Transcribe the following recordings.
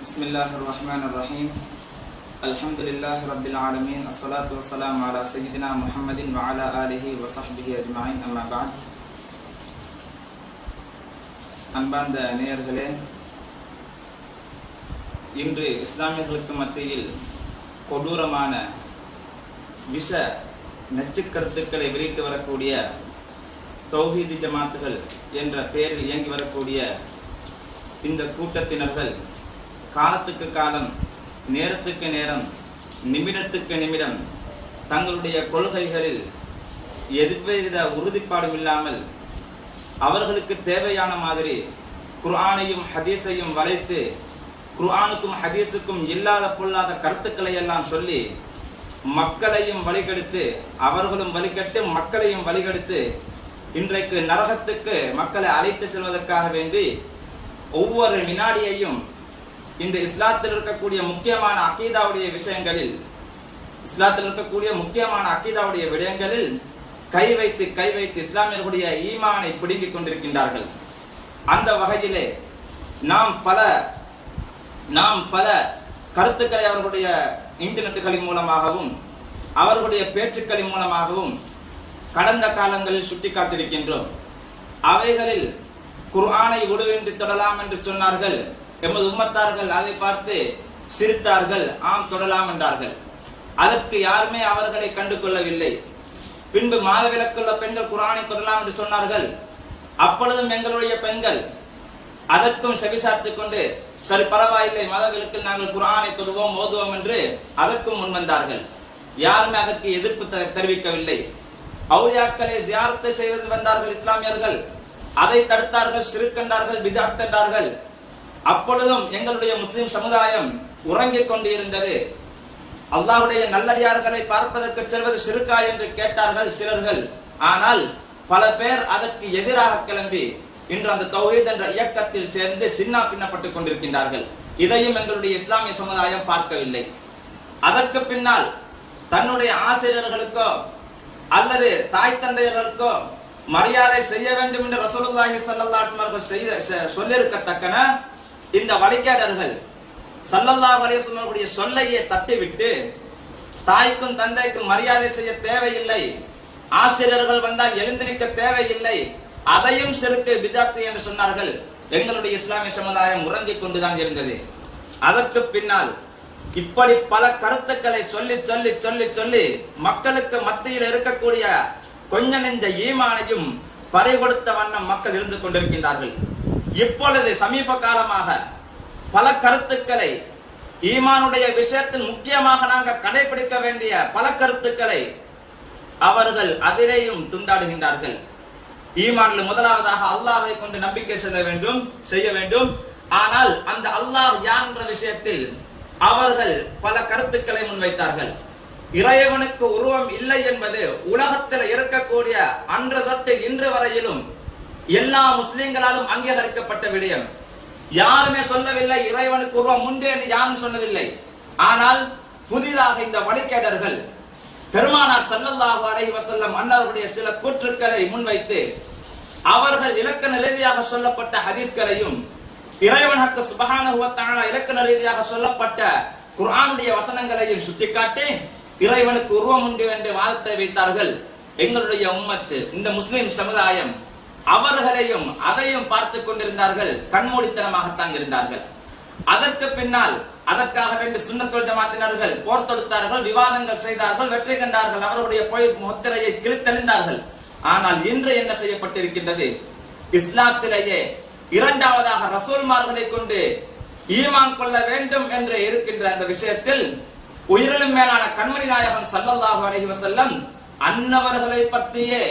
بسم الله الرحمن الرحيم الحمد لله رب العالمين الصلاة والسلام على سيدنا محمد وعلى آله وصحبه أجمعين أما بعد அன்பார்ந்த நேயர்களே இன்று இஸ்லாமியர்களுக்கு மத்தியில் கொடூரமான விஷ நச்சுக் கருத்துக்களை வெளியிட்டு வரக்கூடிய தௌஹீதி ஜமாத்துகள் என்ற பெயரில் இயங்கி வரக்கூடிய இந்த கூட்டத்தினர்கள் காலத்துக்கு காலம் நேரத்துக்கு நேரம் நிமிடத்துக்கு நிமிடம் தங்களுடைய கொள்கைகளில் எதிர்வித உறுதிப்பாடும் இல்லாமல் அவர்களுக்கு தேவையான மாதிரி குர்ஆனையும் ஹதீஸையும் வளைத்து குர்ஆனுக்கும் ஹதீஸுக்கும் இல்லாத பொல்லாத கருத்துக்களை எல்லாம் சொல்லி மக்களையும் வழிகெடுத்து அவர்களும் வழிகட்டு மக்களையும் வழிகெடுத்து இன்றைக்கு நரகத்துக்கு மக்களை அழைத்து செல்வதற்காக வேண்டி ஒவ்வொரு வினாடியையும் இந்த இஸ்லாத்தில் இருக்கக்கூடிய முக்கியமான அக்கீதாவுடைய விஷயங்களில் இஸ்லாத்தில் இருக்கக்கூடிய முக்கியமான அக்கீதாவுடைய விடயங்களில் கை வைத்து கை வைத்து இஸ்லாமியர்களுடைய ஈமானை பிடுங்கிக் கொண்டிருக்கின்றார்கள். அந்த வகையிலே நாம் பல நாம் பல கருத்துக்களை அவர்களுடைய இன்டர்நெட்டுகளின் மூலமாகவும் அவர்களுடைய பேச்சுக்களின் மூலமாகவும் கடந்த காலங்களில் சுட்டிக்காட்டிருக்கின்றோம் அவைகளில் குர்ஆனை உடுவின்றி தொடலாம் என்று சொன்னார்கள். எமது உம்மத்தார்கள் அதை பார்த்து சிரித்தார்கள் ஆம் தொடலாம் என்றார்கள். அதற்கு யாருமே அவர்களை கண்டு கொள்ளவில்லை பின்பு மாதவிலக்குள்ள பெண்கள் குரானை தொடலாம் என்று சொன்னார்கள். அப்பொழுதும் எங்களுடைய பெண்கள் அதற்கும் செவிசார்த்து கொண்டு சரி பரவாயில்லை மதவிலக்கில் நாங்கள் குரானை தொடுவோம் ஓதுவோம் என்று அதற்கும் முன்வந்தார்கள் யாருமே அதற்கு எதிர்ப்பு தெரிவிக்கவில்லை. அவுரியாக்களை ஜியாரத்தை செய்வது வந்தார்கள் இஸ்லாமியர்கள். அதை தடுத்தார்கள் சிறுக்கண்டார்கள் பிதாத் அப்பொழுதும் எங்களுடைய முஸ்லிம் சமுதாயம் உறங்கிக் கொண்டு இருந்தது அல்லாஹ்வுடைய நல்லடியார்களை பார்ப்பதற்கு செல்வது சிறுக்கா என்று கேட்டார்கள் சிலர்கள். ஆனால் பல பேர் அதற்கு எதிராக கிளம்பி இன்று அந்த தௌஹீத் என்ற இயக்கத்தில் சேர்ந்து சின்ன பின்னப்பட்டுக் கொண்டிருக்கின்றார்கள். இதையும் எங்களுடைய இஸ்லாமிய சமுதாயம் பார்க்கவில்லை. அதற்கு பின்னால் தன்னுடைய ஆசிரியர்களுக்கோ அல்லது தாய் தந்தையர்களுக்கோ மரியாதை செய்ய வேண்டும் என்று ரசூலுல்லாஹி ஸல்லல்லாஹு அலைஹி வஸல்லம் செய்த செ- சொல்லியிருக்கத்தக்கன இந்த வழிகேடர்கள் சல்லல்லா அலைஹி சொல்லையே தட்டிவிட்டு தாய்க்கும் தந்தைக்கும் மரியாதை செய்ய தேவையில்லை ஆசிரியர்கள் வந்தால் எழுந்திருக்க தேவையில்லை அதையும் செருக்கு பிதாத்து என்று சொன்னார்கள். எங்களுடைய இஸ்லாமிய சமுதாயம் உறங்கிக் கொண்டுதான் இருந்தது. அதற்கு பின்னால் இப்படி பல கருத்துக்களை சொல்லி சொல்லி சொல்லி சொல்லி மக்களுக்கு மத்தியில் இருக்கக்கூடிய கொஞ்ச நெஞ்ச ஈமானையும் பறிகொடுத்த வண்ணம் மக்கள் இருந்து கொண்டிருக்கின்றார்கள். இப்பொழுது சமீப காலமாக பல கருத்துக்களை ஈமானுடைய விஷயத்தில் முக்கியமாக நாங்கள் கடைபிடிக்க வேண்டிய பல கருத்துக்களை அவர்கள் அதிலேயும் துண்டாடுகின்றார்கள். ஈமான்ல முதலாவதாக அல்லாஹை கொண்டு நம்பிக்கை செல்ல வேண்டும் செய்ய வேண்டும். ஆனால் அந்த அல்லாஹ் யார் என்ற விஷயத்தில் அவர்கள் பல கருத்துக்களை முன்வைத்தார்கள். இறைவனுக்கு உருவம் இல்லை என்பது உலகத்தில் இருக்கக்கூடிய அன்று தொட்டு இன்று வரையிலும் எல்லா முஸ்லிம்களாலும் அங்கீகரிக்கப்பட்ட விடயம். யாருமே சொல்லவில்லை இறைவனுக்கு உருவம் உண்டு என்று யாரும் சொன்னதில்லை. ஆனால் புதிதாக இந்த வழிகேடர்கள் பெருமானார் சல்லல்லாஹு அலைஹி வஸல்லம் அன்னவருடைய சில கூற்றுக்களை முன்வைத்து அவர்கள் இலக்கண ரீதியாக சொல்லப்பட்ட ஹதீஸ்களையும் இறைவனுக்கு சுபஹானஹு வ தஆலா இலக்கண ரீதியாக சொல்லப்பட்ட குர்ஆனுடைய வசனங்களையும் சுட்டிக்காட்டி இறைவனுக்கு உருவம் உண்டு என்று வாதத்தை வைத்தார்கள். எங்களுடைய உம்மத்து இந்த முஸ்லிம் சமுதாயம் அவர்களையும் அதையும் பார்த்து கொண்டிருந்தார்கள் கண்மூடித்தனமாகத்தான் இருந்தார்கள். அதற்கு பின்னால் அதற்காக வேண்டி சுண்ணத்துல் ஜமாத்தினர்கள் போர் தொடுத்தார்கள் விவாதங்கள் செய்தார்கள் வெற்றி கண்டார்கள் அவருடைய பொய் முத்திரையை கிழித்தெழுந்தார்கள். ஆனால் இன்று என்ன செய்யப்பட்டிருக்கின்றது? இஸ்லாத்திலேயே இரண்டாவதாக ரசூல்மார்களை கொண்டு ஈமான் கொள்ள வேண்டும் என்று இருக்கின்ற அந்த விஷயத்தில் உயிரிலும் மேலான கண்மணி நாயகம் சல்லல்லாஹு அலைஹி வசல்லம் அன்னவர்களை பற்றியே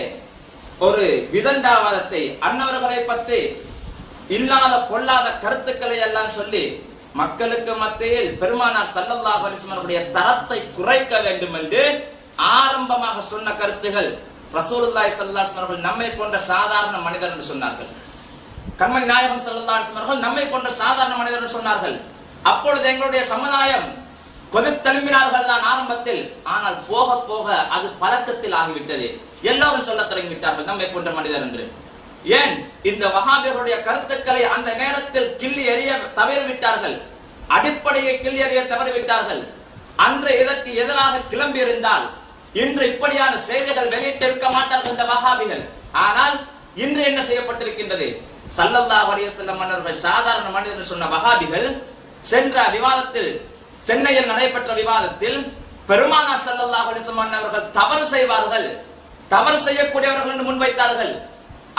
ஒரு விதண்டாவாதத்தை அன்னவர்களை பற்றி இல்லாத பொல்லாத கருத்துக்களை எல்லாம் சொல்லி மக்களுக்கு மத்தியில் பெருமானார் சல்லல்லாஹ் அலைஹி தரத்தை குறைக்க வேண்டும் என்று ஆரம்பமாக சொன்ன கருத்துகள் ரசூலுல்லாய் ஸல்லல்லாஹு அவர்கள் நம்மை போன்ற சாதாரண மனிதர் என்று சொன்னார்கள். கண்மணி நாயகம் ஸல்லல்லாஹு நம்மை போன்ற சாதாரண மனிதர் என்று சொன்னார்கள். அப்பொழுது எங்களுடைய சமுதாயம் கொதித்தெலும்பினார்கள் தான் ஆரம்பத்தில் ஆனால் போக போக அது பழக்கத்தில் ஆகிவிட்டது. எல்லாரும் சொல்ல தொடங்கிவிட்டார்கள் நம்மை போன்ற மனிதர் என்று. ஏன்? இந்த வஹாபியர்களுடைய கருத்துக்களை அந்த நேரத்தில் கிள்ளி எறிய தவறி விட்டார்கள் அடிப்படையை எறிய தவறிவிட்டார்கள். அன்று இதற்கு எதிராக கிளம்பி இருந்தால் இன்று இப்படியான செய்திகள் வெளியிட்டிருக்க மாட்டார்கள் இந்த வகாபிகள் ஆனால் இன்று என்ன செய்யப்பட்டிருக்கின்றது? சல்லல்லா வலியசல்ல மன்னர்கள் சாதாரண மனிதர் சொன்ன வகாபிகள் சென்ற விவாதத்தில் சென்னையில் நடைபெற்ற விவாதத்தில் பெருமானா சல்லல்லாஹு அலைஹி அவர்கள் தவறு செய்வார்கள். தவறு செய்யக்கூடியவர்கள் என்று முன்வைத்தார்கள்.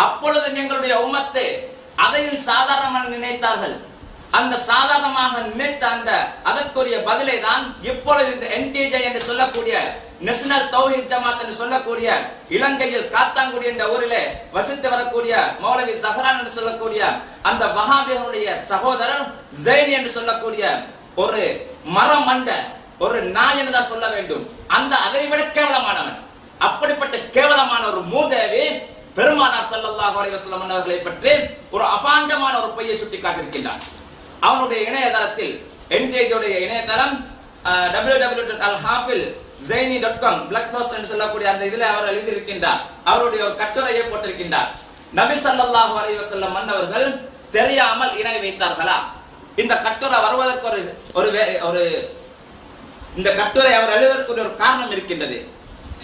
அப்பொழுது எங்களுடைய உமத்து அதையும் சாதாரணமாக நினைத்தார்கள். அந்த சாதாரணமாக நினைத்த அந்த அதற்குரிய பதிலை தான் இப்பொழுது இந்த என்டிஜே என்று சொல்லக்கூடிய நேஷனல் தௌஹீத் ஜமாத் என்று சொல்லக்கூடிய இலங்கையில் காத்தாங்குடி என்ற ஊரிலே வசித்து வரக்கூடிய மௌலவி சஹரான் என்று சொல்லக்கூடிய அந்த வஹாபியனுடைய சகோதரன் ஜெயின் என்று சொல்லக்கூடிய ஒரு மரம் ஒரு நாய் என்றுதான் சொல்ல வேண்டும். அந்த அதை விட கேவலமானவன். அப்படிப்பட்ட கேவலமான ஒரு மூதேவி பெருமானார் ஸல்லல்லாஹு அலைஹி வஸல்லம் அவர்களை பற்றி ஒரு அபாண்டமான ஒரு பொய்யை சுட்டி காட்டியிருக்கின்றான் அவனுடைய இணையதளத்தில் என்கேஜோடைய இணையதளம் W W dot Al Hafil Jaini dot com blog post என்று சொல்லக்கூடிய அந்த இதில் அவர் எழுதியிருக்கின்றார். அவருடைய ஒரு கட்டுரையை போட்டிருக்கின்றார். நபி ஸல்லல்லாஹு அலைஹி வஸல்லம் மன்னவர்கள் தெரியாமல் இணை வைத்தார்களா? இந்த கட்டுரை வருவதற்கு ஒரு ஒரு வே- ஒரு இந்த கட்டுரை அவர் எழுதுவதற்கு ஒரு காரணம் இருக்கின்றது.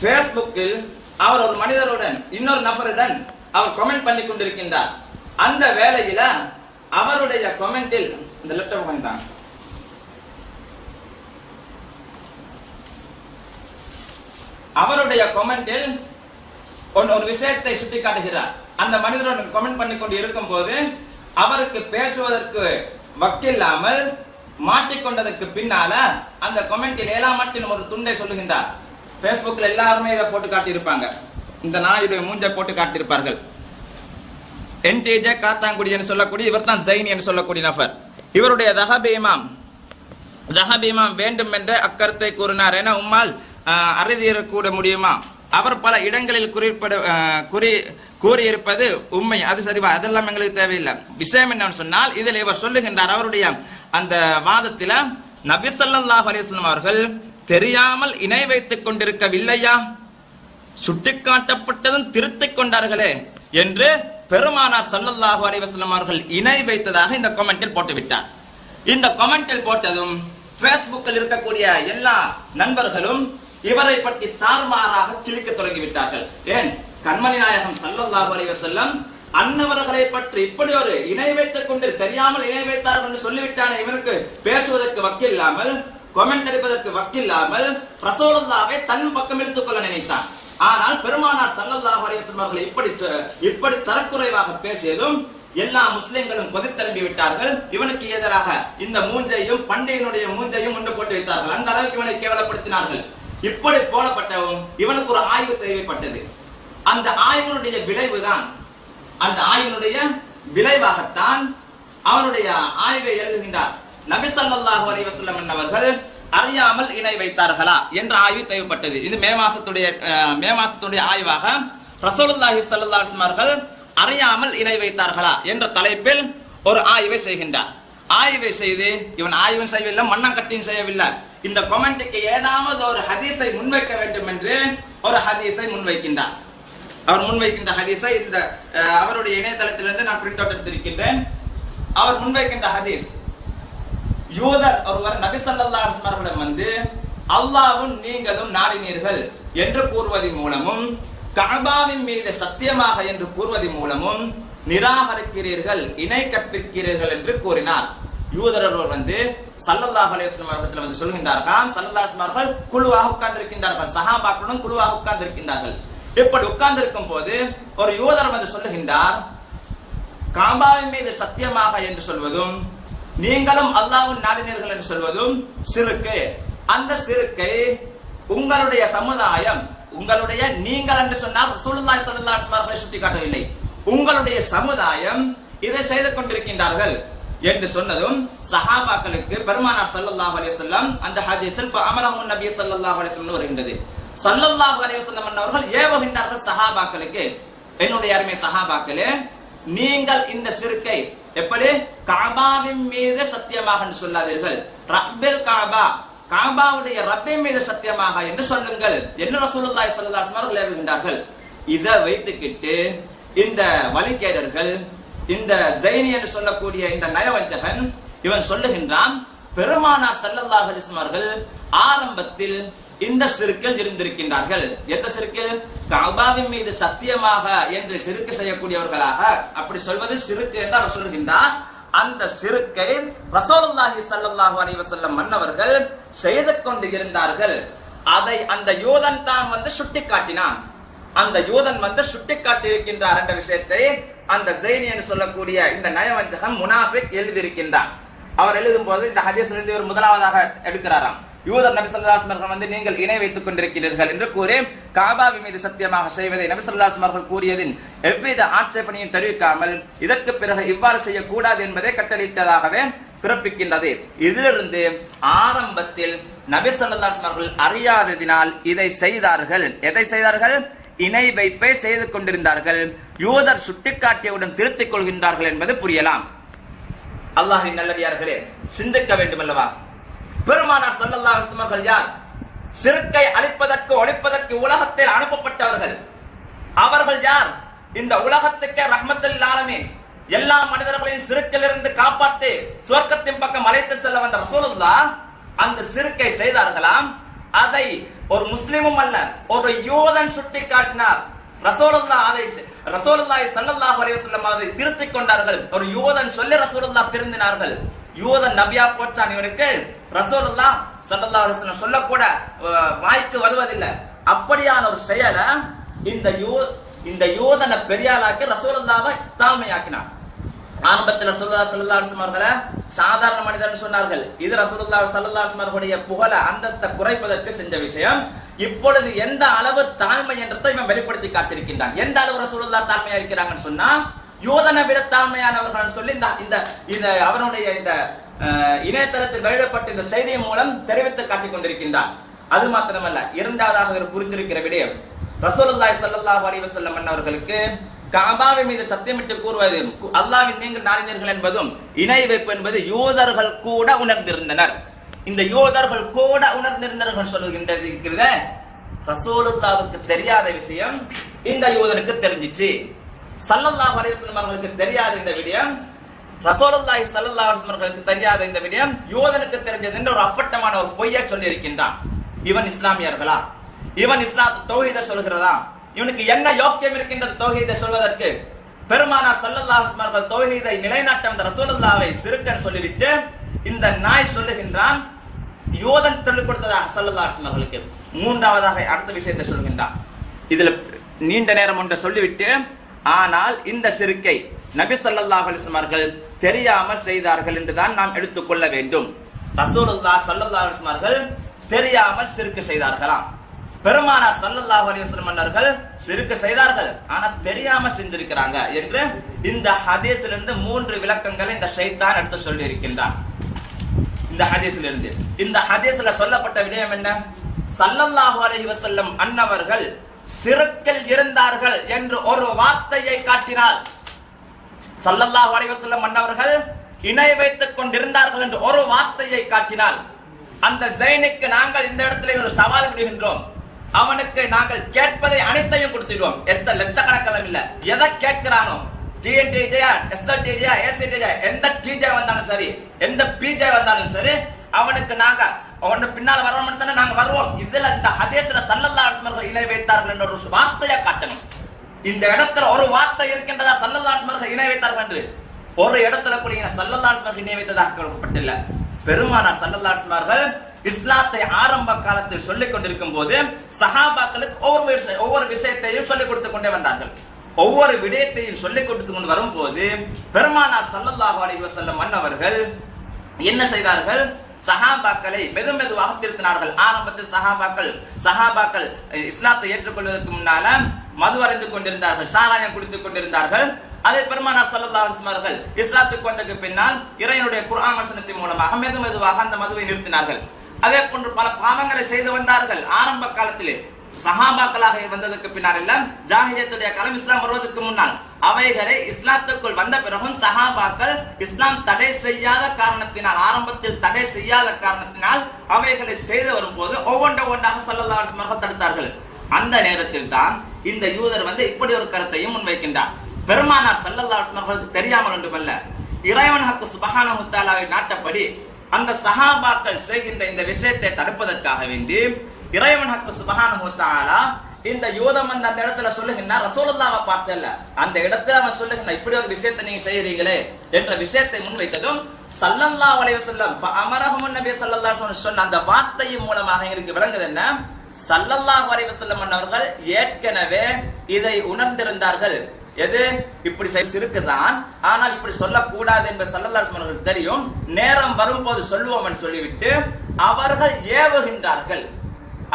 ஃபேஸ்புக்கில் அவர் ஒரு மனிதருடன் இன்னொரு நபருடன் அவர் கமெண்ட் பண்ணி கொண்டிருக்கின்றார். அந்த வேளையில அவருடைய கமெண்டில் இந்த லேப்டாப் பண்ணிட்டாங்க அவருடைய கமெண்டில் ஒரு ஒரு விஷயத்தை சுட்டிக்காட்டுகிறார். அந்த மனிதருடன் கமெண்ட் பண்ணி கொண்டு இருக்கும் போது அவருக்கு பேசுவதற்கு வக்கில்லாமல் மாட்டிக்கொண்டதற்கு பின்னால அந்த கொமெண்டில் ஏழாம் ஒரு துண்டை சொல்லுகின்றார். ஃபேஸ்புக்கில் எல்லாருமே இதை போட்டு காட்டியிருப்பாங்க. இந்த நாயுடைய மூஞ்சை போட்டு காட்டியிருப்பார்கள். என்டிஜே காத்தாங்குடி என்று சொல்லக்கூடிய இவர் தான் ஜெயின் என்று சொல்லக்கூடிய நபர். இவருடைய தஹபி இமாம் தஹபி இமாம் வேண்டும் என்ற அக்கருத்தை கூறினார். என உம்மால் ஆஹ், அறுதியிடக்கூட முடியுமா? அவர் பல இடங்களில் குறிப்பிட குறி கூறியிருப்பது உண்மை அது சரிவா? அதெல்லாம் எங்களுக்கு தேவையில்லை. விஷயம் என்னன்னு சொன்னால் இதில் இவர் சொல்லுகின்றார் அவருடைய அந்த வாதத்தில நபி ஸல்லல்லாஹு அவர்கள் தெரியாமல் இணை வைத்துக் கொண்டிருக்கவில்லையா? சுட்டிக்காட்டப்பட்டதும் திருத்திக் கொண்டார்களே என்று பெருமானார் சல்லல்லாஹு அலைஹி அவர்கள் இணை வைத்ததாக இந்த கமெண்டில் போட்டுவிட்டார். இந்த கமெண்டில் போட்டதும் பேஸ்புக்கில் இருக்கக்கூடிய எல்லா நண்பர்களும் இவரை பற்றி தாறுமாறாக கிழிக்க தொடங்கிவிட்டார்கள். ஏன்? கண்மணி நாயகம் ஸல்லல்லாஹு அலைஹி செல்லம் அன்னவர்களை பற்றி இப்படி ஒரு இணை வைத்துக் கொண்டு தெரியாமல் இணை வைத்தார்கள் என்று சொல்லிவிட்டான இவனுக்கு பேசுவதற்கு வக்கில்லாமல் கொமெண்ட் அடிப்பதற்கு வக்கில்லாமல் ரசூலுல்லாவை தன் பக்கம் எடுத்துக் கொள்ள நினைத்தான். ஆனால் பெருமானார் சல்லல்லாஹு அலைஹி அவர்கள் இப்படி இப்படி தரக்குறைவாக பேசியதும் எல்லா முஸ்லிம்களும் கொதித்தெழும்பி விட்டார்கள். இவனுக்கு எதிராக இந்த மூஞ்சையும் பண்டையினுடைய மூஞ்சையும் ஒன்று போட்டு வைத்தார்கள். அந்த அளவுக்கு இவனை கேவலப்படுத்தினார்கள். இப்படி போடப்பட்டவும் இவனுக்கு ஒரு ஆய்வு தேவைப்பட்டது. அந்த ஆய்வினுடைய விளைவுதான் அந்த ஆய்வினுடைய விளைவாகத்தான் அவனுடைய ஆய்வை எழுதுகின்றார். நபி ஸல்லல்லாஹு அலைஹி வஸல்லம் அறியாமல் இணை வைத்தார்களா என்ற ஆய்வு தேவைப்பட்டது. இது மே மாசத்துடைய அஹ், மே மாசத்துடைய ஆய்வாக ரசோலுல்லாஹி சல்லாஸ்மார்கள் அறியாமல் இணை வைத்தார்களா என்ற தலைப்பில் ஒரு ஆய்வை செய்கின்றார். ஆய்வை செய்து இவன் ஆய்வும் செய்யவில்லை மண்ணாங்கட்டியும் செய்யவில்லை. இந்த கொமெண்ட்டுக்கு ஏதாவது ஒரு ஹதீஸை முன்வைக்க வேண்டும் என்று ஒரு ஹதீஸை முன்வைக்கின்றார். அவர் முன்வைக்கின்ற ஹதீஸை இந்த அஹ், அவருடைய இணையதளத்திலிருந்து நான் பிரிண்ட் அவுட் எடுத்திருக்கின்றேன். அவர் முன்வைக்கின்ற ஹதீஸ் யூதர் ஒருவர் நபி ஸல்லல்லாஹு அலைஹி அவர்களிடம் வந்து அல்லாஹ்வும் நீங்களும் நாடினீர்கள் என்று கூறுவதன் மூலமும் கபாவின் மீது சத்தியமாக என்று கூறுவதன் மூலமும் நிராகரிக்கிறீர்கள் இணை கற்பிக்கிறீர்கள் என்று கூறினார். யூதரவர் வந்து சல்லல்லாஹ் அலைஹி வந்து சொல்கின்றார்கள் சல்லல்லாஹு அவர்கள் குழுவாக உட்கார்ந்திருக்கின்றார்கள் சஹாபாக்களுடன் குழுவாக உட்கார்ந்திருக்கின்றார்கள். இப்படி உட்கார்ந்திருக்கும் போது ஒரு யூதர் வந்து சொல்லுகின்றார் காம்பாவின் மீது சத்தியமாக என்று சொல்வதும் நீங்களும் அல்லாவும் நாடினீர்கள் என்று சொல்வதும் சிறுக்கு. அந்த சிறுக்கை உங்களுடைய சமுதாயம் உங்களுடைய நீங்கள் என்று சொன்னால் ரசூலுல்லாஹி ஸல்லல்லாஹு சுட்டி காட்டவில்லை உங்களுடைய சமுதாயம் இதை செய்து கொண்டிருக்கின்றார்கள் என்று சொன்னதும் சஹாபாக்களுக்கு பெருமானார் ஸல்லல்லாஹு அலிசல்லாம் அந்த ஹதீஸில் அமரஹு நபி ஸல்லல்லாஹு அலைஹி வருகின்றது. சல்லல்லாஹ் அலிசல்லம் அவர்கள் ஏவுகின்றார்கள் சஹாபாக்களுக்கு. என்னுடைய அருமை சஹாபாக்களே நீங்கள் இந்த சிறுக்கை எப்படி? காபாவின் மீது சத்தியமாக என்று சொல்லாதீர்கள். ரப்பில் காபா காபாவுடைய ரப்பின் மீது சத்தியமாக என்று சொல்லுங்கள் என்று ரசூலுல்லாஹி ஸல்லல்லாஹு அலைஹி வஸல்லம் அவர்கள் ஏவுகின்றார்கள். இதை வைத்துக்கிட்டு இந்த வழிகேடர்கள் இந்த ஜெயினி என்று சொல்லக்கூடிய இந்த நயவஞ்சகன் இவன் சொல்லுகின்றான் பெருமானா சல்லல்லாஹ் அவர்கள் ஆரம்பத்தில் இந்த சிறுக்கில் இருந்திருக்கின்றார்கள். எந்த சிறுக்கில்? கபாவின் மீது சத்தியமாக என்று சிறுக்கு செய்யக்கூடியவர்களாக. அப்படி சொல்வது சிறுக்கு என்று அவர் சொல்கின்றார். அந்த சிறுக்கை ரசோல்லாஹி ஸல்லல்லாஹு அலைஹி வஸல்லம் மன்னவர்கள் செய்து கொண்டு இருந்தார்கள். அதை அந்த யூதன் தான் வந்து சுட்டி காட்டினான் அந்த யூதன் வந்து சுட்டிக்காட்டி இருக்கின்றார் என்ற விஷயத்தை அந்த ஜெயினி என்று சொல்லக்கூடிய இந்த நயவஞ்சகம் முனாஃபிக் எழுதியிருக்கின்றார். அவர் எழுதும் போது இந்த ஹதீஸ்லிருந்து எழுதி ஒரு முதலாவதாக எடுக்கிறாராம். யூதர் நபி ஸல்லல்லாஹு வந்து நீங்கள் இணை வைத்துக் கொண்டிருக்கிறீர்கள் என்று கூறி காபாவி மீது சத்தியமாக செய்வதை நபி ஸல்லல்லாஹு கூறியதின் எவ்வித ஆட்சேபனையும் தெரிவிக்காமல் இதற்கு பிறகு இவ்வாறு செய்யக்கூடாது என்பதை கட்டளையிட்டதாகவே பிறப்பிக்கின்றது. இதிலிருந்து ஆரம்பத்தில் நபி ஸல்லல்லாஹு அறியாததினால் இதை செய்தார்கள். எதை செய்தார்கள்? இணை வைப்பை செய்து கொண்டிருந்தார்கள். யூதர் சுட்டிக்காட்டியவுடன் திருத்திக் கொள்கின்றார்கள் என்பது புரியலாம். அல்லாஹின் நல்லடியார்களே சிந்திக்க வேண்டும் அல்லவா பெருமானார் ஸல்லல்லாஹு அலைஹி யார்? சிறுக்கை அழிப்பதற்கு ஒழிப்பதற்கு உலகத்தில் அனுப்பப்பட்டவர்கள். அவர்கள் யார்? இந்த உலகத்துக்கே ரஹ்மத்துல் ஆலமே எல்லா மனிதர்களையும் சிறுக்கிலிருந்து காப்பாற்றி சுவர்க்கத்தின் பக்கம் அழைத்து செல்ல வந்த ரசூலுல்லாஹ் அந்த சிறுக்கை செய்தார்களாம். அதை ஒரு முஸ்லிமும் அல்ல ஒரு யூதன் சுட்டி காட்டினார் ரசூலுல்லாஹ் அதை ரசோலல்லாய் ஸல்லல்லாஹு அலைஹி வஸல்லம் அதை திருத்திக் கொண்டார்கள். ஒரு யூதன் சொல்லி ரசூலுல்லாஹ் திருந்தினார்கள். யூதன் நபியா போச்சான் இவனுக்கு ரசோலல்லா ஸல்லல்லாஹு அலைஹி வஸல்லம் சொல்லக்கூட அஹ், வாய்க்கு வருவதில்லை. அப்படியான ஒரு செயலை இந்த யூ இந்த யூதனை பெரியாளாக்கி ரசூலுல்லாவை தாழ்மையாக்கினான் ஆரம்பத்தில் ரசூல்லா ஸல்லல்லாஹு அவர்களை சாதாரண மனிதர் சொன்னார்கள். இது ரசூல்லா ஸல்லல்லாஹு அவர்களுடைய புகழ அந்தஸ்தை குறைப்பதற்கு செஞ்ச விஷயம். இப்பொழுது எந்த அளவு தாழ்மை என்றதை இவன் வெளிப்படுத்தி காட்டியிருக்கின்றான் எந்த அளவு ரசூலுல்லாஹ் தாழ்மையா இருக்கிறாங்கன்னு சொன்னா யூதனை விட தாழ்மையானவர்கள் சொல்லி இந்த இந்த அவனுடைய இந்த அஹ், இணையதளத்தில் வெளியிடப்பட்ட இந்த செய்தியின் மூலம் தெரிவித்து காட்டிக் கொண்டிருக்கின்றான். அது மாத்திரமல்ல இரண்டாவதாக புரிந்திருக்கிற விடயம். ரசூலுல்லாய் சல்லாஹ் அலிவசல்லம் வஸல்லம் அவர்களுக்கு காபாவின் மீது சத்தியமிட்டு கூறுவது அல்லாவின் நீங்கள் நாளினர்கள் என்பதும் இணை வைப்பு என்பது யூதர்கள் கூட உணர்ந்திருந்தனர். இந்த யூதர்கள் கூட உணர்ந்திருந்தவர்கள் சொல்லுகின்றது இருக்கிறதே ரசூலுல்லாவுக்கு தெரியாத விஷயம் இந்த யூதனுக்கு தெரிஞ்சிச்சு. சல்லல்லா அலைஹி அவர்களுக்கு தெரியாத இந்த விடயம் ரசோலுல்லாஹி சல்லல்லா அவர்களுக்கு தெரியாத இந்த விடயம் யூதனுக்கு தெரிஞ்சது என்று ஒரு அப்பட்டமான ஒரு பொய்யை சொல்லியிருக்கின்றான். இவன் இஸ்லாமியர்களா? இவன் இஸ்லாம் தௌஹீத சொல்கிறதா இவனுக்கு என்ன யோக்கியம் இருக்கின்றது தௌஹீதை சொல்வதற்கு? பெருமானா சல்லல்லாஹு தோகையை அவர்கள் தௌஹீதை நிலைநாட்ட வந்த ரசூலுல்லாவை சிறுக்கன் சொல்லிவிட்டு இந்த நாய் சொல்லுகின்றான் யோதன் சொல்லிக் கொடுத்ததாக சல்லல்லாஹு அவர்களுக்கு. மூன்றாவதாக அடுத்த விஷயத்தை சொல்கின்றான். இதுல நீண்ட நேரம் ஒன்றை சொல்லிவிட்டு ஆனால் இந்த சிறுக்கை நபி ஸல்லல்லாஹு அவர்கள் தெரியாமல் செய்தார்கள் என்றுதான் நாம் எடுத்துக்கொள்ள வேண்டும். ரசூலுல்லா ஸல்லல்லாஹு அலைஹி அவர்கள் தெரியாமல் சிறுக்கு செய்தார்களாம். பெருமானா சல்லல்லாஹு அலைஹி வஸல்லம் அவர்கள் சிறுக்கு செய்தார்கள். ஆனா தெரியாம செஞ்சிருக்கிறாங்க என்று இந்த ஹதீஸிலிருந்து மூன்று விளக்கங்களை இந்த ஷைத்தான் எடுத்து சொல்லி இருக்கின்றான் இந்த ஹதீஸ்ல இருந்து இந்த ஹதீஸ்ல சொல்லப்பட்ட விடயம் என்ன? சல்லல்லாஹு அலைஹி வஸல்லம் அன்னவர்கள் சிறுக்கில் இருந்தார்கள் என்று ஒரு வார்த்தையை காட்டினால் சல்லல்லாஹு அலைஹி வஸல்லம் அன்னவர்கள் இணை வைத்துக் கொண்டிருந்தார்கள் என்று ஒரு வார்த்தையை காட்டினால் அந்த ஜெயினுக்கு நாங்கள் இந்த இடத்துல ஒரு சவால் விடுகின்றோம். அவனுக்கு நாங்கள் கேட்பதை அனைத்தையும் கொடுத்துடுவோம் எந்த லட்சக்கணக்கெல்லாம் இல்ல. எதை கேட்கிறானோ டிஎன்டிஜியா எஸ்எல்டிஜியா ஏசிடிஜியா எந்த டிஜே வந்தாலும் சரி எந்த பிஜே வந்தாலும் சரி அவனுக்கு நாங்க அவனுக்கு பின்னால வரணும்னு சொன்னா நாங்க வருவோம். இதுல இந்த ஹதீஸ்ல சல்லல்லா அலைஹி இணை வைத்தார்கள் என்ற ஒரு வார்த்தையை காட்டணும். இந்த இடத்துல ஒரு வார்த்தை இருக்கின்றதா சல்லல்லா அலைஹி இணை வைத்தார்கள் என்று? ஒரு இடத்துல கூட சல்லல்லா சல்லல்லாஹு இணை வைத்ததாக கொடுக்கப்பட்டில்ல பெருமானா சல்லல்லா அலைஹி இஸ்லாத்தை ஆரம்ப காலத்தில் சொல்லிக் கொண்டிருக்கும் போது சஹாபாக்களுக்கு ஒவ்வொரு விஷயம் ஒவ்வொரு விஷயத்தையும் சொல்லிக் கொடுத்து கொண்டே வந்தார்கள். ஒவ்வொரு விடயத்தையும் சொல்லிக் கொடுத்து கொண்டு வரும்போது பெருமானார் சல்லல்லாஹு அலி வசல்லம் மன்னவர்கள் என்ன செய்தார்கள்? சஹாபாக்களை மெது மெதுவாக திருத்தினார்கள். ஆரம்பத்தில் சஹாபாக்கள் சஹாபாக்கள் இஸ்லாத்தை ஏற்றுக்கொள்வதற்கு முன்னால மது அறிந்து கொண்டிருந்தார்கள் சாராயம் குடித்துக் கொண்டிருந்தார்கள். அதே பெருமானா ஸல்லல்லாஹு அலைஹி இஸ்லாத்துக்கு வந்ததுக்கு பின்னால் இறைவனுடைய குரான் வசனத்தின் மூலமாக மெது மெதுவாக அந்த மதுவை நிறுத்தினார்கள். அதே போன்று பல பாவங்களை செய்து வந்தார்கள். ஆரம்ப காலத்திலே சஹாபாக்களாக வந்ததற்கு பின்னால் எல்லாம் காலம் இஸ்லாம் வருவதற்கு முன்னால் அவைகளை இஸ்லாத்துக்குள் வந்த பிறகும் சஹாபாக்கள் இஸ்லாம் தடை செய்யாத காரணத்தினால் ஆரம்பத்தில் தடை செய்யாத காரணத்தினால் அவைகளை செய்து வரும்போது ஒவ்வொன்றை ஒன்றாக ஸல்லல்லாஹு தடுத்தார்கள். அந்த நேரத்தில் தான் இந்த யூதர் வந்து இப்படி ஒரு கருத்தையும் முன்வைக்கின்றார். பெருமானா ஸல்லல்லாஹு அவர்களுக்கு தெரியாமல் ஒன்றுமல்ல. இறைவன் ஹக்கு சுபகான முத்தாலாவை நாட்டப்படி அந்த சஹாபாக்கள் செய்கின்ற இந்த விஷயத்தை தடுப்பதற்காக வேண்டி இறைவன் ஹக்கு சுபகானுத்தாலா இந்த யூதம் வந்து அந்த இடத்துல சொல்லுகின்ற ரசூலுல்லாவை பார்த்தல்ல. அந்த இடத்துல அவன் சொல்லுகின்ற இப்படி ஒரு விஷயத்தை நீங்க செய்யறீங்களே என்ற விஷயத்தை முன்வைத்ததும் சல்லல்லா வளைவு செல்லம் அமரஹும் நபி சல்லல்லா சொன்ன அந்த வார்த்தையின் மூலமாக எங்களுக்கு விளங்குது என்ன? சல்லல்லா அலைஹி செல்லம் அவர்கள் ஏற்கனவே இதை உணர்ந்திருந்தார்கள். எது? இப்படி இருக்குதான் ஆனால் இப்படி சொல்லக்கூடாது என்பது சல்லல்லாஸ் அவர்களுக்கு தெரியும். நேரம் வரும்போது சொல்லுவோம் என்று சொல்லிவிட்டு அவர்கள் ஏவுகின்றார்கள்.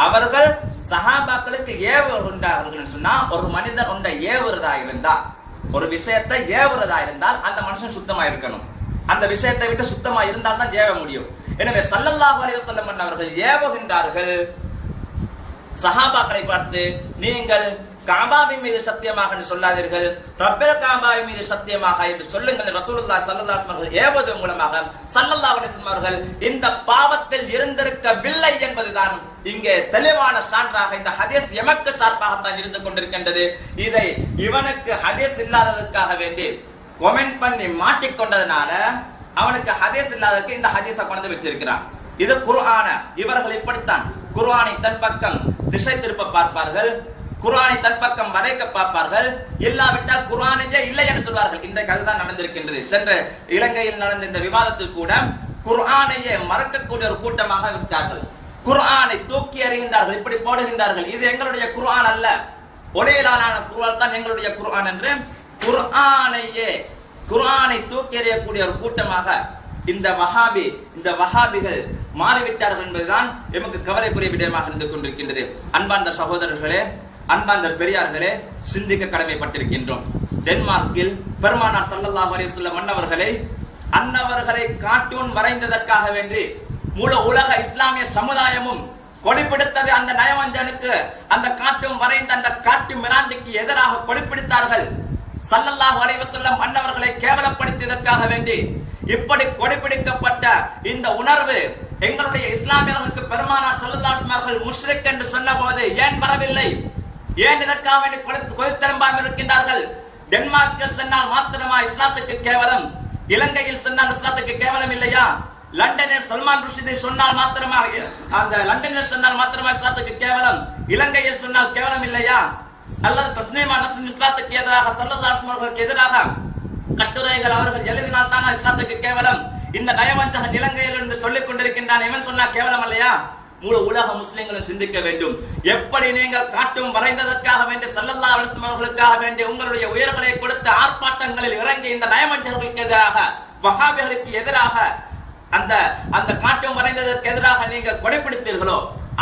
அவர்கள் சஹாபாக்களுக்கு ஏவுகின்றார்கள் சொன்னா ஒரு மனிதன் உண்டை ஏவுறதா இருந்தா ஒரு விஷயத்தை ஏவுறதா இருந்தால் அந்த மனுஷன் சுத்தமா இருக்கணும். அந்த விஷயத்தை விட்டு சுத்தமா இருந்தால் தான் ஏவ முடியும். எனவே சல்லல்லாஹ் அலைவசல்லம் அவர்கள் ஏவுகின்றார்கள். சஹாபாக்களை பார்த்து நீங்கள் காபாவின் மீது சத்தியமாக என்று சொல்லாதீர்கள். ரப்பர காபாவின் மீது சத்தியமாக என்று சொல்லுங்கள். ரசூலுல்லா சல்லல்லாஸ் அவர்கள் ஏவது மூலமாக சல்லல்லா அவர்கள் இந்த பாவத்தில் இருந்திருக்கவில்லை என்பதுதான் இங்கே தெளிவான சான்றாக இந்த ஹதேஸ் எமக்கு சார்பாகத்தான் இருந்து கொண்டிருக்கின்றது. இதை இவனுக்கு ஹதேஸ் இல்லாததற்காக வேண்டி கொமெண்ட் பண்ணி மாட்டிக்கொண்டதுனால அவனுக்கு ஹதேஸ் இல்லாததுக்கு இந்த ஹதீஸை கொண்டு வச்சிருக்கிறான். இது குர்ஆன. இவர்கள் இப்படித்தான் குர்ஆனை தன் பக்கம் திசை திருப்ப பார்ப்பார்கள். குர்ஆனை தன் பக்கம் வரைக்க பார்ப்பார்கள். இல்லாவிட்டால் குரானே இல்லை என்று சொல்வார்கள். இன்றைக்கு அதுதான் நடந்திருக்கின்றது. சென்ற இலங்கையில் நடந்த இந்த விவாதத்தில் கூட குர்ஆனையே மறக்கக்கூடிய ஒரு கூட்டமாக விட்டார்கள் குர்ஆனை தூக்கி எறிகின்றார்கள் இப்படி போடுகின்றார்கள். இது எங்களுடைய குர்ஆன் அல்ல. ஒளியிலான குர்ஆன் தான் எங்களுடைய குர்ஆன் என்று குர்ஆனையே குர்ஆனை தூக்கி எறியக்கூடிய ஒரு கூட்டமாக இந்த வஹாபி இந்த வஹாபிகள் மாறிவிட்டார்கள் என்பதுதான் எமக்கு கவலைக்குரிய விடயமாக இருந்து கொண்டிருக்கின்றது. அன்பார்ந்த சகோதரர்களே அன்பார்ந்த பெரியார்களே சிந்திக்க கடமைப்பட்டிருக்கின்றோம். டென்மார்க்கில் பெருமானார் சல்லல்லா அலைஹி மன்னவர்களை அன்னவர்களை காட்டும் வரைந்ததற்காக வேண்டி முழு உலக இஸ்லாமிய சமுதாயமும் கொடிப்பிடித்தது அந்த நயவஞ்சனுக்கு அந்த காட்டும் வரைந்த அந்த காட்டு மிராண்டிக்கு எதிராக கொடிப்பிடித்தார்கள் சல்லல்லாஹ் அலைஹி சொல்ல மன்னவர்களை கேவலப்படுத்தியதற்காக வேண்டி இப்படி கொடிப்பிடிக்கப்பட்ட இந்த உணர்வு எங்களுடைய இஸ்லாமியர்களுக்கு பெருமானா ஸல்லல்லாஹு அலைஹி முஷ்ரிக் என்று சொன்னபோது ஏன் வரவில்லை? ஏன் இதற்காக வேண்டி கொதி- இருக்கின்றார்கள்? டென்மார்க்கில் சொன்னால் மாத்திரமா இஸ்லாத்துக்கு கேவலம். இலங்கையில் சொன்னால் இஸ்லாத்துக்கு கேவலம் இல்லையா? லண்டனில் சல்மான் ருஷ்டி சொன்னால் மாத்திரமா அந்த லண்டனில் சொன்னால் மாத்திரமா இஸ்லாத்துக்கு கேவலம். இலங்கையில் சொன்னால் கேவலம் இல்லையா? அல்லது தஸ்னீமா நசின் இஸ்லாத்துக்கு எதிராக சல்லதாஸ் அவர்களுக்கு எதிராக கட்டுரைகள் அவர்கள் எழுதினால் தான் இஸ்லாத்துக்கு கேவலம். இந்த நயவஞ்சகன் இலங்கையில் இருந்து சொல்லிக் கொண்டிருக்கின்றான். இவன் சொன்னா கேவலம் இல்லையா முழு உலக முஸ்லிம்களும் சிந்திக்க வேண்டும். எப்படி நீங்கள் காட்டும் வரைந்ததற்காக வேண்டி சல்லல்லாஹு அலைஹி அவர்களுக்காக வேண்டி உங்களுடைய உயர்களை கொடுத்த ஆர்ப்பாட்டங்களில் இறங்கி இந்த நயமஞ்சர்களுக்கு எதிராக வகாபிகளுக்கு எதிராக அந்த அந்த காட்டும் வரைந்ததற்கு எதிராக நீங்கள் கொடைப்பிடித்தீர்களோ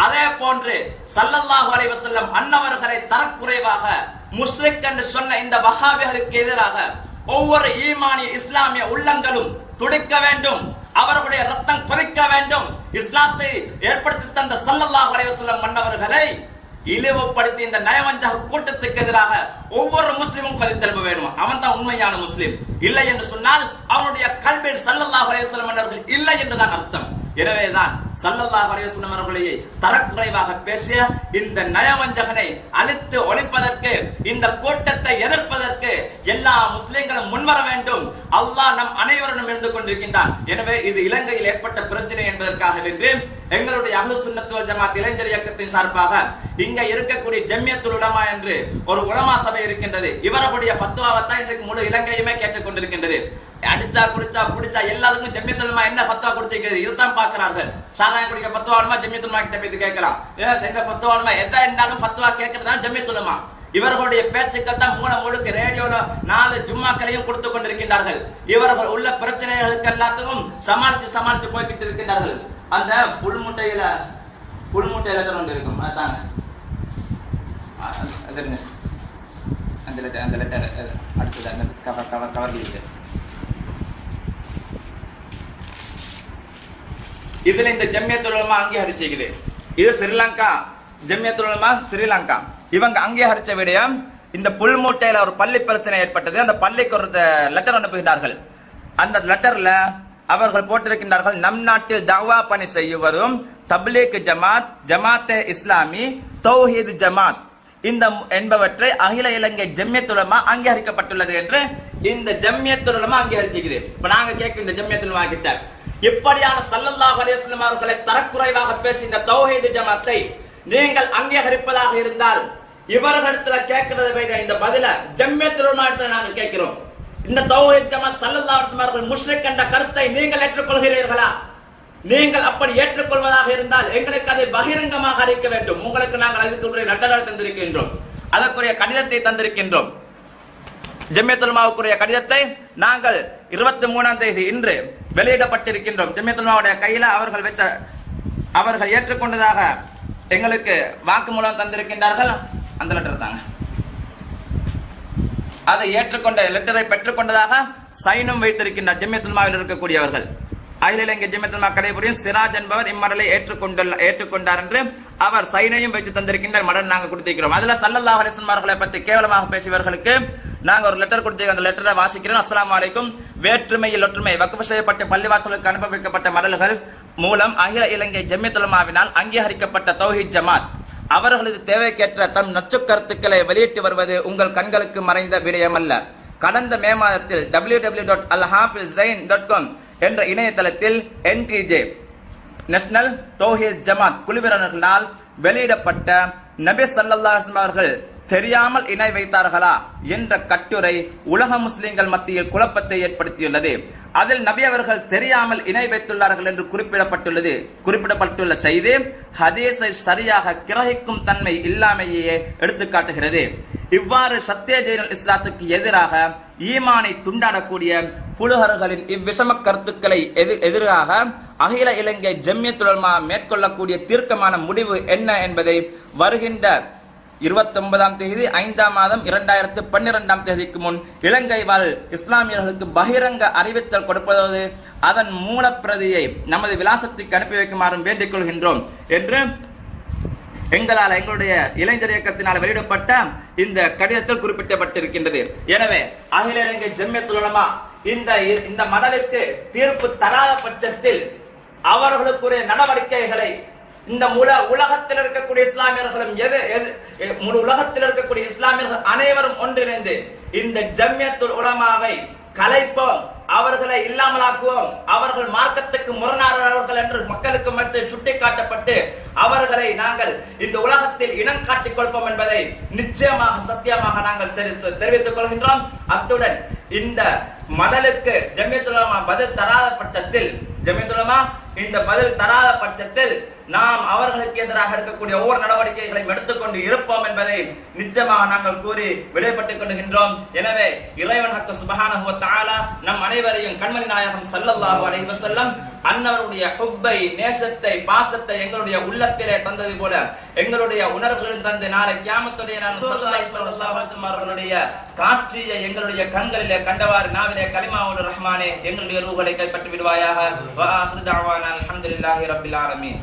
அதே போன்று சல்லல்லாஹு அலைஹி வஸல்லம் அன்னவர்களை தரக்குறைவாக முஸ்லிக் என்று சொன்ன இந்த வகாபிகளுக்கு எதிராக ஒவ்வொரு ஈமானிய இஸ்லாமிய உள்ளங்களும் துடிக்க வேண்டும். அவர்களுடைய ரத்தம் கொதிக்க வேண்டும். இஸ்லாத்தை ஏற்படுத்தி தந்த சல்லல்லா அலைஹி மன்னவர்களை இழிவுபடுத்தி இந்த நயவஞ்சக கூட்டத்துக்கு எதிராக ஒவ்வொரு முஸ்லிமும் கொதித்தெழுப்ப வேண்டும் அவன் தான் உண்மையான முஸ்லிம். இல்லை என்று சொன்னால் அவனுடைய கல்வியில் சல்லல்லா அலைஹி மன்னர்கள் இல்லை என்றுதான் அர்த்தம். எனவேதான் சல்லல்லா அலைஹி வஸல்லம் அவர்களையே தரக்குறைவாக பேசிய இந்த நயவஞ்சகனை அழித்து ஒழிப்பதற்கு இந்த கூட்டத்தை எதிர்ப்பதற்கு எல்லா முஸ்லிம்களும் முன்வர வேண்டும். அல்லாஹ் நம் அனைவருடன் இருந்து கொண்டிருக்கின்றான். எனவே இது இலங்கையில் ஏற்பட்ட பிரச்சனை என்பதற்காக வென்று எங்களுடைய அஹ்லு சுன்னத்து ஜமாத் இளைஞர் இயக்கத்தின் சார்பாக இங்க இருக்கக்கூடிய ஜம்மியத்துல் உலமா என்று ஒரு உலமா சபை இருக்கின்றது. இவர்களுடைய பத்துவாவத்தான் இன்றைக்கு முழு இலங்கையுமே கேட்டுக்கொண்டிருக்கின்றது. அடிச்சா குடிச்சா குடிச்சா எல்லாத்துக்கும் ஜம்மியத்துல் உலமா என்ன பத்துவா கொடுத்திருக்கிறது? இதுதான் பார்க்கிறார்கள். சாராயம் குடிக்க பத்துவா உலமா ஜம்மியத்துல் கிட்ட போய் கேட்கலாம் இந்த பத்துவாலுமா எதா இருந்தாலும் பத்துவா கேட்கறதா ஜம்மியத்துல் இவர்களுடைய பேச்சுக்கள் தான் மூல முழுக்க ரேடியோல நாலு ஜும்மாக்களையும் கொடுத்து கொண்டிருக்கின்றார்கள் இவர்கள் உள்ள பிரச்சனைகளுக்கு எல்லாத்துக்கும் சமாளித்து சமாளித்து போய்கிட்டு இருக்கின்றார்கள் அந்த புல்முட்டையில புல்முட்டையில தான் ஒன்று இருக்கும் அதாங்க அந்த லெட்டர் அந்த லெட்டர் அடுத்தது அந்த கவர் கவர் கவர் இருக்கு இதுல இந்த ஜம்யத்துலமா உலமா இது ஸ்ரீலங்கா ஜம்யத்துலமா ஸ்ரீலங்கா இவங்க அங்கீகரிச்ச விடயம் இந்த புல்மூட்டையில ஒரு பள்ளி பிரச்சனை ஏற்பட்டது. அந்த பள்ளிக்கு ஒரு லெட்டர் அனுப்புகிறார்கள். அந்த லெட்டர்ல அவர்கள் போட்டிருக்கின்றார்கள் நம் நாட்டில் தவா பணி செய்யுவதும் தப்லீக் ஜமாத் ஜமாத்தே இஸ்லாமி தௌஹீத் ஜமாத். இந்த என்பவற்றை அகில இலங்கை ஜம்யத்துலமா அங்கீகரிக்கப்பட்டுள்ளது என்று இந்த ஜம்யத்துலமா அங்கீகரிச்சுக்குது. இப்ப நாங்க கேட்கும் இந்த ஜம்யத்துலமா கிட்ட இப்படியான சல்லல்லாஹ் அலைஹி அவர்களை தரக்குறைவாக பேசி இந்த தௌஹீது ஜமாத்தை நீங்கள் அங்கீகரிப்பதாக இருந்தால் இவர்களிடத்துல கேட்கிறத விட இந்த பதில ஜம்மியத்துல் உலமா நாங்கள் கேட்கிறோம். இந்த தௌஹீத் ஜமாத் சல்லல்லாஹ் அலைஹி அவர்கள் முஷ்ரிக் என்ற கருத்தை நீங்கள் ஏற்றுக்கொள்கிறீர்களா? நீங்கள் அப்படி ஏற்றுக்கொள்வதாக இருந்தால் எங்களுக்கு அதை பகிரங்கமாக அறிக்க வேண்டும். உங்களுக்கு நாங்கள் அதுக்குரிய நட்டநாள் தந்திருக்கின்றோம். அதற்குரிய கடிதத்தை தந்திருக்கின்றோம். ஜெமியத்துல்மாவுக்குரிய கடிதத்தை நாங்கள் இருபத்தி மூணாம் தேதி இன்று வெளியிடப்பட்டிருக்கின்றோம். ஜெமியத்துல்மாவுடைய கையில அவர்கள் வச்ச அவர்கள் ஏற்றுக்கொண்டதாக எங்களுக்கு வாக்குமூலம் தந்திருக்கின்றார்கள். அந்த லெட்டர் தாங்க. அதை ஏற்றுக்கொண்ட லெட்டரை பெற்றுக்கொண்டதாக சைனும் வைத்திருக்கின்றார் ஜெமியத்துல்மாவில் இருக்கக்கூடியவர்கள். அகில இலங்கை ஜெமியத்துல்மா கடைபுரியும் சிராஜ் என்பவர் இம்மடலை ஏற்றுக்கொண்டுள்ள ஏற்றுக்கொண்டார் என்று அவர் சைனையும் வச்சு தந்திருக்கின்ற மடல் நாங்க கொடுத்திருக்கிறோம். அதுல சல்லல்லா ஹரிசன்மார்களை வஸல்லம் பற்றி கேவலமாக பேசியவர்களுக்கு நாங்க ஒரு லெட்டர் கொடுத்து அந்த லெட்டரை வாசிக்கிறோம். அஸ்லாம் அலைக்கும். வேற்றுமையில் ஒற்றுமை வக்குஃப் செய்யப்பட்ட பள்ளிவாசலுக்கு அனுபவிக்கப்பட்ட மடல்கள் மூலம் அகில இலங்கை ஜெமியத்துலமாவினால் அங்கீகரிக்கப்பட்ட தௌஹித் ஜமாத். அவர்களது தேவைக்கேற்ற தம் நச்சு கருத்துக்களை வெளியிட்டு வருவது உங்கள் கண்களுக்கு மறைந்த விடயமல்ல. கடந்த மே மாதத்தில் W W dot al dot com என்ற இணையதளத்தில் என்டிஜே நேஷனல் தோஹித் ஜமாத் குழுவினர்களால் வெளியிடப்பட்ட நபி சல்லல்லாஹ் அவர்கள் தெரியாமல் இணை வைத்தார்களா என்ற கட்டுரை உலக முஸ்லிம்கள் மத்தியில் குழப்பத்தை ஏற்படுத்தியுள்ளது. அதில் நபி அவர்கள் தெரியாமல் இணை வைத்துள்ளார்கள் என்று குறிப்பிடப்பட்டுள்ளது. குறிப்பிடப்பட்டுள்ள செய்தி ஹதீஸை சரியாக கிரகிக்கும் தன்மை இல்லாமையே எடுத்துக்காட்டுகிறது. இவ்வாறு சத்தியஜெயல் இஸ்லாத்துக்கு எதிராக ஈமானை துண்டாடக்கூடிய புலுகர்களின் இவ்விஷம கருத்துக்களை எதிர் எதிராக அகில இலங்கை ஜம்யத்துலமா மேற்கொள்ளக்கூடிய தீர்க்கமான முடிவு என்ன என்பதை வருகின்ற இருபத்தி ஒன்பதாம் தேதி ஐந்தாம் மாதம் இரண்டாயிரத்து பன்னிரெண்டாம் தேதிக்கு முன் இலங்கை வாழ் இஸ்லாமியர்களுக்கு பகிரங்க அறிவித்தல் கொடுப்பதோடு அதன் மூலப்பிரதியை நமது விலாசத்துக்கு அனுப்பி வைக்குமாறும் வேண்டிக் கொள்கின்றோம் என்று எங்களால் எங்களுடைய இளைஞர் இயக்கத்தினால் வெளியிடப்பட்ட இந்த கடிதத்தில் குறிப்பிடப்பட்டிருக்கின்றது எனவே அகில இலங்கை ஜெம்யத்துலமா இந்த இந்த மடலுக்கு தீர்ப்பு தராத பட்சத்தில் அவர்களுக்குரிய நடவடிக்கைகளை இந்த முழு உலகத்தில் இருக்கக்கூடிய இஸ்லாமியர்களும் எது எது முழு உலகத்தில் இருக்கக்கூடிய இஸ்லாமியர்கள் அனைவரும் ஒன்றிணைந்து இந்த ஜம்யத்துல் உலமாவை கலைப்போம் அவர்களை இல்லாமலாக்குவோம். அவர்கள் மார்க்கத்துக்கு முரணானவர்கள் என்று மக்களுக்கு மத்தியில் சுட்டிக்காட்டப்பட்டு அவர்களை நாங்கள் இந்த உலகத்தில் இனம் காட்டிக் கொள்வோம் என்பதை நிச்சயமாக சத்தியமாக நாங்கள் தெரிவித்து- தெரிவித்துக் கொள்கின்றோம். அத்துடன் இந்த மடலுக்கு ஜமியத்துலமா பதில் தராத பட்சத்தில் ஜமியத்துலமா இந்த பதில் தராத பட்சத்தில் நாம் அவர்களுக்கு எதிராக இருக்கக்கூடிய ஒவ்வொரு நடவடிக்கைகளையும் எடுத்துக்கொண்டு இருப்போம் என்பதை நிச்சயமாக நாங்கள் கூறி விடைபட்டுக் கொள்கின்றோம். எனவே இறைவன் ஹக்கு சுபஹானஹு வ நம் அனைவரையும் கண்மணி நாயகம் ஸல்லல்லாஹு அலைஹி வஸல்லம் அன்னவருடைய ஹுப்பை நேசத்தை பாசத்தை எங்களுடைய உள்ளத்திலே தந்தது போல எங்களுடைய உணர்வுகளும் தந்து நாளை கியாமத்துடைய நாள் அவர்களுடைய காட்சியை எங்களுடைய கண்களிலே கண்டவாறு நாவிலே கலிமாவோடு ரஹ்மானே எங்களுடைய ரூஹ்களை கைப்பற்றி விடுவாயாக. வா ஆஹிரு தஅவானா அல்ஹம்துலில்லாஹி ஆலமீன்.